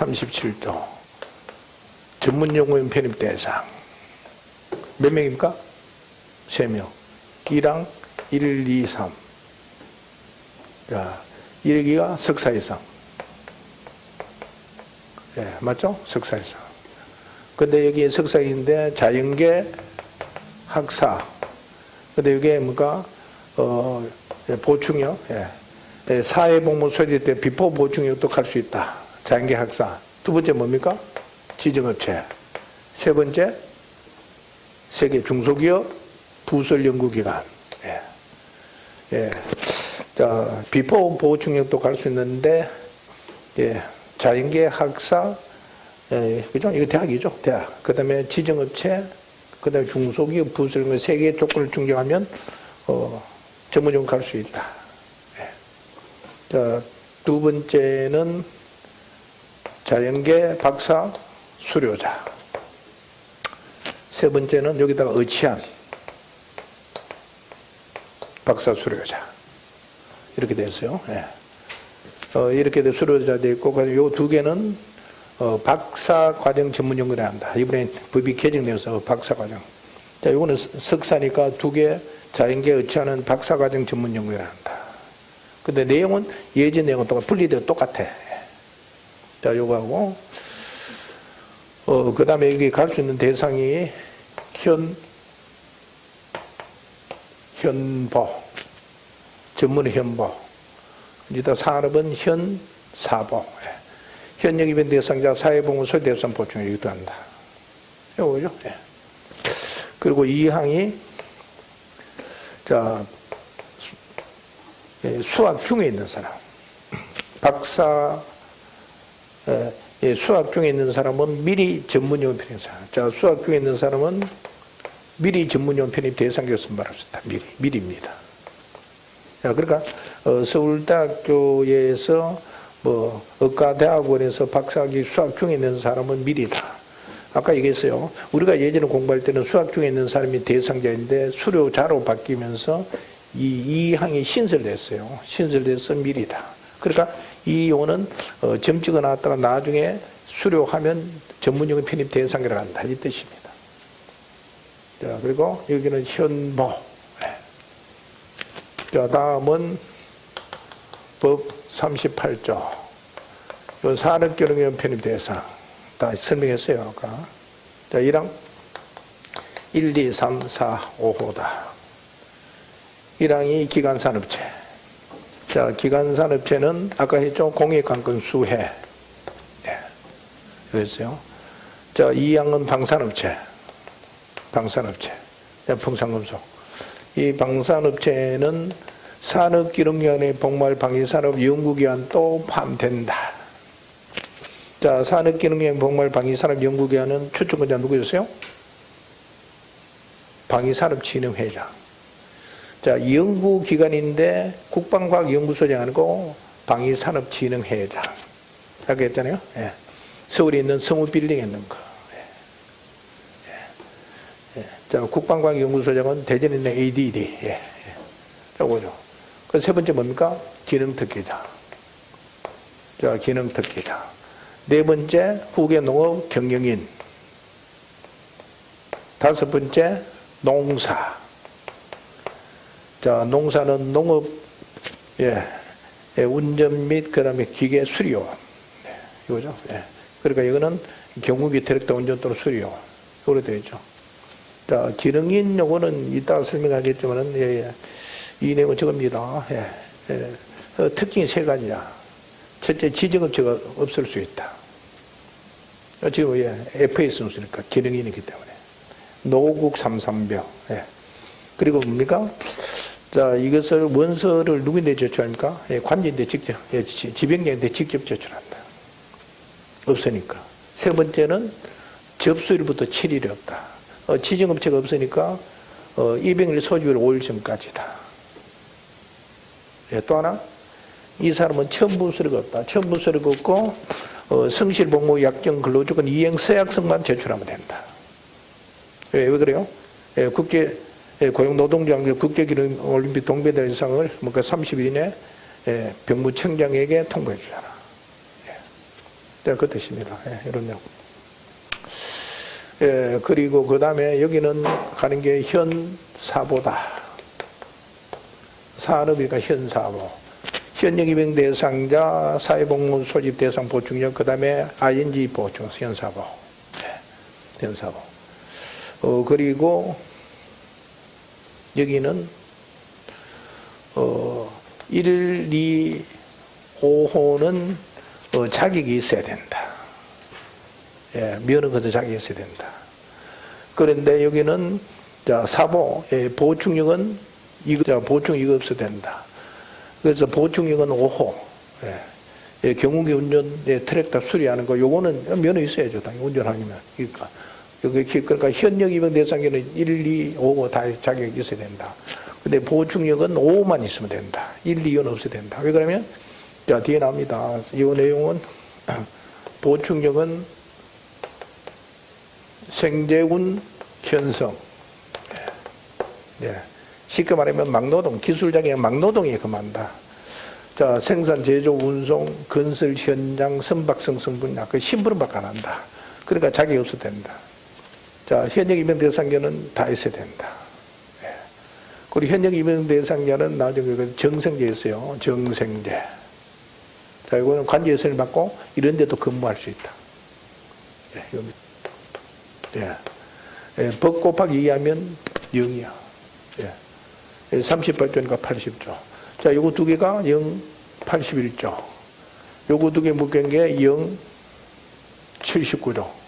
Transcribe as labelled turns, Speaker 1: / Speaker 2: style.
Speaker 1: 37조. 전문용어인 편입 대상. 몇 명입니까? 3명. 1랑 1, 2, 3. 자, 1기가 석사 이상. 예, 맞죠? 석사 이상. 근데 여기 석사인데 자연계 학사. 근데 이게 뭔가, 어, 예, 보충력, 예. 예, 사회복무 소지 때 비포 보충력도 갈 수 있다. 자연계 학사. 두 번째 뭡니까? 지정업체. 세 번째, 세계 중소기업 부설 연구기관. 예. 예. 자, 비포 보충력도 갈 수 있는데, 예. 자연계 학사, 예, 그죠? 이거 대학이죠, 대학. 그 다음에 지정업체, 그 다음에 중소기업 부설 연구 세개 조건을 충족하면, 어, 전문용 갈 수 있다. 예. 자, 두 번째는 자연계 박사 수료자. 세 번째는 여기다가 의치한 박사 수료자. 이렇게 됐어요. 예. 어, 이렇게 돼 수료자 돼 있고, 요두 개는 어, 박사 과정 전문 연구를 한다. 이번에 법이 개정되어서 박사 과정. 자, 요거는 석사니까 두 개 자연계 의치하는 박사 과정 전문 연구를 한다. 근데 내용은 예전 내용은 똑같, 분리되어 똑같아. 자, 요거 하고, 어, 그 다음에 여기 갈 수 있는 대상이 현, 현보, 전문의 현보, 이다 산업은 현, 사보, 현역 이벤 대상자 사회보험 소유 대상 보충에 유도한다. 요거죠. 예. 그리고 이 항이, 자, 예, 수학 중에 있는 사람, 박사, 예, 예, 수학 중에 있는 사람은 미리 전문용 편입 사람. 자, 수학 중에 있는 사람은 미리 전문용 편입 대상이었으면 말할 수 있다. 미리, 미리입니다. 자, 그러니까, 어, 서울대학교에서 뭐, 의과대학원에서 박사학위 수학 중에 있는 사람은 미리다. 아까 얘기했어요. 우리가 예전에 공부할 때는 수학 중에 있는 사람이 대상자인데 수료자로 바뀌면서 이, 이 항이 신설됐어요. 신설돼서 미리다. 그러니까 이 요는 어, 점 찍어 놨다가 나중에 수료하면 전문용어 편입 대상이라 한다. 이 뜻입니다. 자, 그리고 여기는 현보. 네. 자, 다음은 법 38조. 요 산업교육연 편입 대상. 다 설명했어요, 아까. 자, 1항 1, 2, 3, 4, 5호다. 1항이 기간산업체. 자, 기간산업체는 아까 했죠? 공익관건 수해. 네. 그랬어요. 자, 2항은 방산업체. 방산업체. 자, 풍산금속. 이 방산업체는 산업기록위원회 복말 방위산업 연구기관 또 포함된다. 자, 산업기능위원 복말 방위산업 연구기관은 추천권자 누구였어요? 방위산업진흥회장. 자, 연구기관인데 국방과학연구소장 아니고 방위산업진흥회장. 아까 했잖아요. 예. 서울에 있는 성우 빌딩에 있는 거. 예. 예. 자, 국방과학연구소장은 대전에 있는 ADD. 예. 예. 요거죠. 그 세 번째 뭡니까? 기능특기자. 자, 기능특기자. 네 번째, 후계 농업 경영인. 다섯 번째, 농사. 자, 농사는 농업, 예, 예 운전 및 그 다음에 기계 수리원. 네, 이거죠. 예. 그러니까 이거는 경무기 트랙터 운전 또는 수리원. 이거로 되어 있죠. 자, 기능인 요거는 이따 설명하겠지만은, 예, 예. 이 내용은 저겁니다. 예, 예. 어, 특징이 세 가지야. 첫째, 지정업체가 없을 수 있다. 어, 지금 예, FAS 누수니까 기능인이기 때문에. 노국 삼삼병. 예. 그리고 뭡니까? 자, 이것을 원서를 누구인데 제출합니까? 예, 관제인데 직접, 예, 지병장인데 직접 제출한다. 없으니까. 세 번째는 접수일부터 7일이 없다. 어, 지정업체가 없으니까 어, 200일 소주일 5일 전까지다. 예, 또 하나, 이 사람은 첨부서류가 없다. 첨부서류가 없고, 어, 성실복무 약정 근로조건 이행 서약서만 제출하면 된다. 왜, 왜 그래요? 예, 국제, 예, 고용노동장 국제기능올림픽 동배대상을 뭔가 30일 이내 예, 병무청장에게 통보해 주잖아. 예. 네, 그 뜻입니다. 예, 이런 내용. 예, 그리고 그 다음에 여기는 가는 게 현사보다. 산업이니까 현사보. 현역 입영 대상자, 사회복무 소집 대상 보충력, 그 다음에 ING 보충, 현사보. 네, 현사보. 어, 그리고 여기는, 어, 1, 2, 5호는 어, 자격이 있어야 된다. 예, 면허 거저 자격이 있어야 된다. 그런데 여기는 자, 사보, 예, 보충력은 이거, 자, 보충 이거 없어야 된다. 그래서 보충력은 5호. 예, 예, 경운기 운전, 예, 트랙터 수리하는 거, 요거는 면허 있어야죠. 당연히 운전하려면. 그러니까, 그러니까 현역 입영 대상자는 1, 2, 5, 다 자격이 있어야 된다. 근데 보충력은 5만 있으면 된다. 1, 2는 없어야 된다. 왜 그러면, 자, 뒤에 나옵니다. 이 내용은, 보충력은 생재군 현성. 예. 쉽게 말하면 막노동, 기술자의 막노동이 그만다. 자, 생산, 제조, 운송, 건설 현장, 선박 성 성 분야, 그 심부름밖에 안 한다. 그러니까 자격이 없어도 된다. 자, 현역 임용 대상자는 다 있어야 된다. 예. 그리고 현역 임용 대상자는 나중에 그 정생제 있어요. 정생제. 자, 이거는 관제 예선을 받고 이런 데도 근무할 수 있다. 예, 여기. 예. 예, 법 곱하기 2하면 0이야. 예. 38조니까 80조. 자, 요거 두 개가 0, 81조. 요거 두 개 묶은 게 0, 79조.